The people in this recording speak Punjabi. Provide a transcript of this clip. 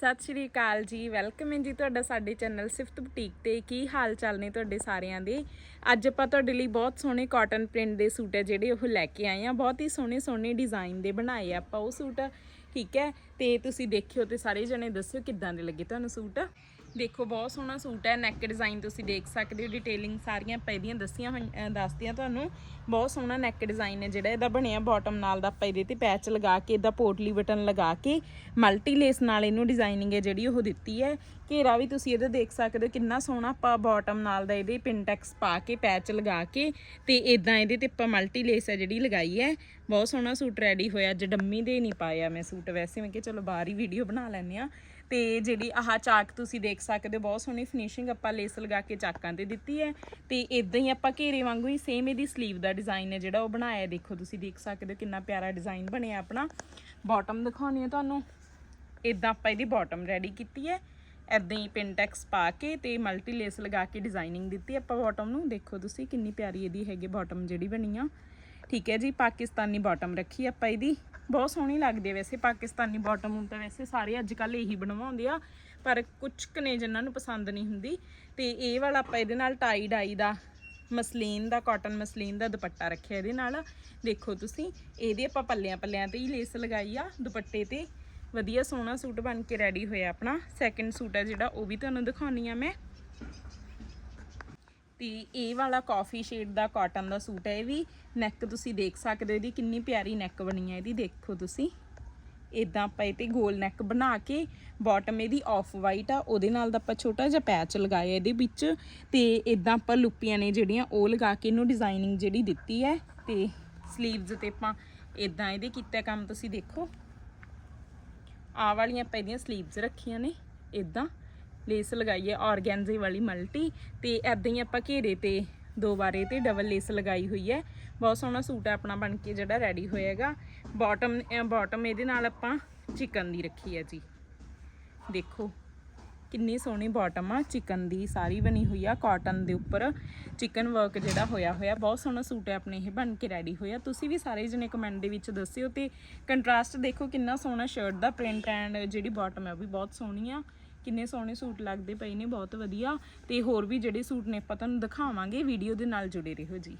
ਸਤਿ ਸ਼੍ਰੀ ਅਕਾਲ ਜੀ ਵੈਲਕਮ ਹੈ ਜੀ ਤੁਹਾਡਾ ਸਾਡੇ ਚੈਨਲ ਸਿਫਤ ਬੁਟੀਕ ਤੇ। ਕੀ ਹਾਲ ਚਾਲ ਨੇ ਤੁਹਾਡੇ ਸਾਰਿਆਂ ਦੇ? ਅੱਜ ਆਪਾਂ ਤੁਹਾਡੇ ਲਈ ਬਹੁਤ ਸੋਹਣੇ ਕਾਟਨ ਪ੍ਰਿੰਟ ਦੇ ਸੂਟ ਹੈ ਜਿਹੜੇ ਉਹ ਲੈ ਕੇ ਆਏ ਆ। ਬਹੁਤ ਹੀ ਸੋਹਣੇ ਸੋਹਣੇ ਡਿਜ਼ਾਈਨ ਦੇ ਬਣਾਏ ਆ ਆਪਾਂ ਉਹ ਸੂਟ। ਠੀਕ ਹੈ? ਤੇ ਤੁਸੀਂ ਦੇਖਿਓ ਤੇ ਸਾਰੇ ਜਣੇ ਦੱਸਿਓ ਕਿੱਦਾਂ ਦੇ ਲੱਗੇ ਤੁਹਾਨੂੰ ਸੂਟ? ਦੇਖੋ, ਬਹੁਤ ਸੋਹਣਾ ਸੂਟ ਹੈ ਨੈਕ ਡਿਜ਼ਾਈਨ ਤੁਸੀਂ ਦੇਖ ਸਕਦੇ ਹੋ ਡਿਟੇਲਿੰਗ ਸਾਰੀਆਂ ਆਪਾਂ ਇਹਦੀਆਂ ਦੱਸੀਆਂ ਹੋਈਆਂ- ਦੱਸਦੀਆਂ ਤੁਹਾਨੂੰ। ਬਹੁਤ ਸੋਹਣਾ ਨੈਕ ਡਿਜ਼ਾਈਨ ਹੈ ਜਿਹੜਾ, ਇਹਦਾ ਬਣਿਆ ਬਾਟਮ ਨਾਲ ਦਾ, ਆਪਾਂ ਇਹਦੇ ਤੇ ਪੈਚ ਲਗਾ ਕੇ, ਇਹਦਾ ਪੋਟਲੀ ਬਟਨ ਲਗਾ ਕੇ ਮਲਟੀ ਲੇਸ ਨਾਲ ਇਹਨੂੰ ਡਿਜ਼ਾਈਨਿੰਗ ਹੈ ਜਿਹੜੀ ਉਹ ਦਿੱਤੀ ਹੈ। ਘੇਰਾ ਵੀ ਤੁਸੀਂ ਇਹਦਾ ਦੇਖ ਸਕਦੇ ਹੋ, ਕਿੰਨਾ ਸੋਹਣਾ ਆਪਾਂ ਬਾਟਮ ਨਾਲ ਦਾ ਇਹਦੇ ਪਿੰਟੈਕਸ ਪਾ ਕੇ ਪੈਚ ਲਗਾ ਕੇ, ਤੇ ਇਦਾਂ ਇਹਦੇ ਤੇ ਆਪਾਂ ਮਲਟੀ ਲੇਸ ਹੈ ਜਿਹੜੀ ਲਗਾਈ ਹੈ। ਬਹੁਤ ਸੋਹਣਾ ਸੂਟ ਰੈਡੀ ਹੋਇਆ, ਅੱਜ ਡੰਮੀ ਦੇ ਨਹੀਂ ਪਾਇਆ ਮੈਂ ਸੂਟ। ਵੈਸੇ ਮੈਂ ਕਿ ਚਲੋ ਬਾਹਰ ਹੀ ਵੀਡੀਓ ਬਣਾ ਲੈਂਦੇ ਆ ਤੇ ਜਿਹੜੀ ਆਹ ਚਾਕ ਤੁਸੀਂ ਦੇਖ ਸਕਦੇ ਹੋ, ਬਹੁਤ ਸੋਹਣੀ ਫਿਨਿਸ਼ਿੰਗ ਆਪਾਂ ਲੇਸ ਲਗਾ ਕੇ ਚਾਕਾਂ ਤੇ ਦਿੱਤੀ ਹੈ। ਤੇ ਇਦਾਂ ਹੀ ਆਪਾਂ ਘੇਰੇ ਵਾਂਗੂ ਹੀ ਸੇਮ ਇਹਦੀ ਸਲੀਵ ਦਾ ਡਿਜ਼ਾਈਨ ਹੈ ਜਿਹੜਾ ਉਹ ਬਣਾਇਆ ਦੇਖੋ ਤੁਸੀਂ ਦੇਖ ਸਕਦੇ ਹੋ ਕਿੰਨਾ ਪਿਆਰਾ ਡਿਜ਼ਾਈਨ ਬਣਿਆ ਆਪਣਾ। ਬਾਟਮ ਦਿਖਾਉਣੀ ਹੈ ਤੁਹਾਨੂੰ। ਇਦਾਂ ਆਪਾਂ ਇਹਦੀ ਬਾਟਮ ਰੈਡੀ ਕੀਤੀ ਹੈ। ਇਦਾਂ ਹੀ ਪਿੰਟੈਕਸ ਪਾ ਕੇ ਤੇ ਮਲਟੀ ਲੇਸ ਲਗਾ ਕੇ ਡਿਜ਼ਾਈਨਿੰਗ ਦਿੱਤੀ ਆਪਾਂ ਬਾਟਮ ਨੂੰ। ਦੇਖੋ ਤੁਸੀਂ ਕਿੰਨੀ ਪਿਆਰੀ ਇਹਦੀ ਹੈਗੀ ਬਾਟਮ ਜਿਹੜੀ ਬਣੀ ਆ। ਠੀਕ ਹੈ ਜੀ, ਪਾਕਿਸਤਾਨੀ ਬਾਟਮ ਰੱਖੀ ਆਪਾਂ ਇਹਦੀ। ਬਹੁਤ ਸੋਹਣੀ ਲੱਗਦੀ ਹੈ ਵੈਸੇ, ਪਾਕਿਸਤਾਨੀ ਬਾਟਮ ਹੁਣ ਤਾਂ ਵੈਸੇ ਸਾਰੇ ਅੱਜ ਕੱਲ ਇਹੀ ਬਣਵਾਉਂਦੇ ਆ, ਪਰ ਕੁਝ ਕੁ ਨੇ ਜਿਨ੍ਹਾਂ ਨੂੰ ਪਸੰਦ ਨਹੀਂ ਹੁੰਦੀ। ਤੇ ਇਹ ਵਾਲਾ ਆਪਾਂ ਇਹਦੇ ਨਾਲ ਟਾਈ ਡਾਈ ਦਾ ਮਸਲੀਨ ਦਾ ਕਾਟਨ ਮਸਲੀਨ ਦਾ ਦੁਪੱਟਾ ਰੱਖਿਆ ਇਹਦੇ ਨਾਲ। ਦੇਖੋ ਤੁਸੀਂ, ਇਹਦੇ ਆਪਾਂ ਪੱਲਿਆਂ ਪੱਲਿਆਂ ਤੇ ਹੀ ਲੇਸ ਲਗਾਈ ਆ, ਦੁਪੱਟੇ ਤੇ। ਵਧੀਆ ਸੋਹਣਾ ਸੂਟ ਬਣ ਕੇ ਰੈਡੀ ਹੋਇਆ ਆਪਣਾ। ਸੈਕਿੰਡ ਸੂਟ ਹੈ ਜਿਹੜਾ, ਉਹ ਵੀ ਤੁਹਾਨੂੰ ਦਿਖਾਉਣੀ ਆ ਮੈਂ। ਤੇ ਇਹ ਵਾਲਾ ਕਾਫੀ ਸ਼ੇਡ ਦਾ ਕਾਟਨ ਦਾ ਸੂਟ ਹੈ, ਇਹ ਵੀ ਨੈਕ ਤੁਸੀਂ ਦੇਖ ਸਕਦੇ ਹੋ, ਇਹਦੀ ਕਿੰਨੀ ਪਿਆਰੀ ਨੈਕ ਬਣੀ ਹੈ, ਇਹਦੀ ਦੇਖੋ ਤੁਸੀਂ। ਇਦਾਂ ਆਪਾਂ ਇਹ ਤੇ ਗੋਲ ਨੈਕ ਬਣਾ ਕੇ ਬਾਟਮ ਇਹਦੀ ਆਫ ਵਾਈਟ ਆ, ਉਹਦੇ ਨਾਲ ਦਾ ਆਪਾਂ ਛੋਟਾ ਜਿਹਾ ਪੈਚ ਲਗਾਇਆ ਇਹਦੇ ਵਿੱਚ। ਤੇ ਇਦਾਂ ਆਪਾਂ ਲੁੱਪੀਆਂ ਨੇ ਜਿਹੜੀਆਂ, ਉਹ ਲਗਾ ਕੇ ਇਹਨੂੰ ਡਿਜ਼ਾਈਨਿੰਗ ਜਿਹੜੀ ਦਿੱਤੀ ਹੈ, ਤੇ 슬ੀਵਸ ਤੇ ਆਪਾਂ ਇਦਾਂ ਇਹਦੇ ਕੀਤਾ ਕੰਮ ਤੁਸੀਂ ਦੇਖੋ। ਆ ਵਾਲੀਆਂ ਆਪਾਂ ਇਹਦੀਆਂ 슬ੀਵਸ ਰੱਖੀਆਂ ਨੇ ਇਦਾਂ ਲੇਸ ਲਗਾਈ ਹੈ ਆਰਗੈਂਜ਼ੇ ਵਾਲੀ ਮਲਟੀ ਤੇ ਐਦਾਂ ਹੀ ਆਪਾਂ ਘੇਰੇ ਤੇ ਦੋ ਵਾਰੇ ਤੇ ਡਬਲ ਲੇਸ ਲਗਾਈ ਹੋਈ ਹੈ। ਬਹੁਤ ਸੋਹਣਾ ਸੂਟ ਹੈ ਆਪਣਾ ਬਣ ਕੇ ਜਿਹੜਾ ਰੈਡੀ ਹੋਏਗਾ। ਬਾਟਮ ਬਾਟਮ ਇਹਦੇ ਨਾਲ ਆਪਾਂ ਚਿਕਨ ਦੀ ਰੱਖੀ ਹੈ ਜੀ। ਦੇਖੋ, ਕਿੰਨੀ ਸੋਹਣੀ ਬਾਟਮ ਆ ਚਿਕਨ ਦੀ ਸਾਰੀ ਬਣੀ ਹੋਈ ਆ ਕਾਟਨ ਦੇ ਉੱਪਰ ਚਿਕਨ ਵਰਕ ਜਿਹੜਾ ਹੋਇਆ ਹੋਇਆ, ਬਹੁਤ ਸੋਹਣਾ ਸੂਟ ਹੈ ਆਪਣੇ ਇਹ ਬਣ ਕੇ ਰੈਡੀ ਹੋਇਆ। ਤੁਸੀਂ ਵੀ ਸਾਰੇ ਜਣੇ ਕਮੈਂਟ ਦੇ ਵਿੱਚ ਦੱਸਿਓ ਤੇ ਕੰਟਰਾਸਟ ਦੇਖੋ ਕਿੰਨਾ ਸੋਹਣਾ ਸ਼ਰਟ ਦਾ ਪ੍ਰਿੰਟ ਐਂਡ ਜਿਹੜੀ ਬਾਟਮ ਹੈ ਉਹ ਵੀ ਬਹੁਤ ਸੋਹਣੀ ਆ। ਕਿੰਨੇ ਸੋਹਣੇ ਸੂਟ ਲੱਗਦੇ ਪਏ ਨੇ, ਬਹੁਤ ਵਧੀਆ। ਤੇ ਹੋਰ ਵੀ ਜਿਹੜੇ ਸੂਟ ਨੇ ਆਪਾਂ ਤੁਹਾਨੂੰ ਦਿਖਾਵਾਂਗੇ, ਵੀਡੀਓ ਦੇ ਨਾਲ ਜੁੜੇ ਰਹੋ ਜੀ।